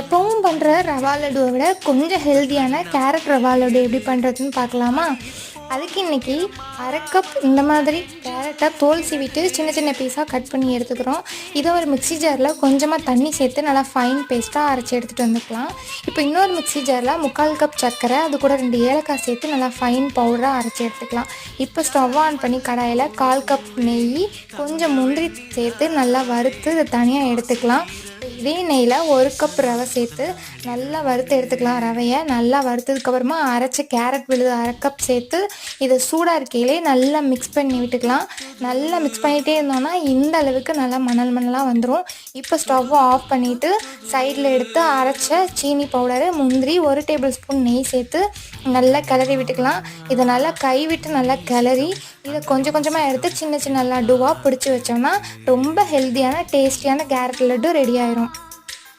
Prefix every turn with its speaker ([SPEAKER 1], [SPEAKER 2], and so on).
[SPEAKER 1] எப்பவும் பண்ணுற ரவா லட்டுவை விட கொஞ்சம் ஹெல்த்தியான கேரட் ரவா லட்டு எப்படி பண்ணுறதுன்னு பார்க்கலாமா? அதுக்கு இன்றைக்கி அரை கப் இந்த மாதிரி கேரட்டை தோல் சீவிட்டு சின்ன சின்ன பீஸாக கட் பண்ணி எடுத்துக்கிறோம். இதை ஒரு மிக்ஸி ஜாரில் கொஞ்சமாக தண்ணி சேர்த்து நல்லா ஃபைன் பேஸ்ட்டாக அரைச்சி எடுத்துகிட்டு வந்துக்கலாம். இப்போ இன்னொரு மிக்ஸி ஜாரில் முக்கால் கப் சர்க்கரை அது கூட ரெண்டு ஏலக்காய் சேர்த்து நல்லா ஃபைன் பவுடராக அரைச்சி எடுத்துக்கலாம். இப்போ ஸ்டவ் ஆன் பண்ணி கடாயில் கால் கப் நெய் கொஞ்சம் முந்திரி சேர்த்து நல்லா வறுத்து இதை தனியாக எடுத்துக்கலாம். இதே நெய்யில் ஒரு கப் ரவை சேர்த்து நல்லா வறுத்து எடுத்துக்கலாம் ரவையை. நல்லா வறுத்ததுக்கப்புறமா அரைச்ச கேரட் விழுது அரை கப் சேர்த்து இதை சூடாக இருக்கையிலே நல்லா மிக்ஸ் பண்ணி விட்டுக்கலாம். நல்லா மிக்ஸ் பண்ணிகிட்டே இருந்தோம்னா இந்த அளவுக்கு நல்லா மணல் மணலாக வந்துடும் இப்போ ஸ்டவ்வை ஆஃப் பண்ணிவிட்டு சைடில் எடுத்து அரைச்ச சீனி பவுடரு முந்திரி ஒரு டேபிள் ஸ்பூன் நெய் சேர்த்து நல்லா கிளறி விட்டுக்கலாம். இதை நல்லா கை விட்டு நல்லா கிளறி இதை கொஞ்சம் கொஞ்சமாக எடுத்து சின்ன சின்ன லட்டுவாக பிடிச்சி வச்சோம்னா ரொம்ப ஹெல்த்தியான டேஸ்டியான கேரட் லட்டு ரெடி ஆயிரும்.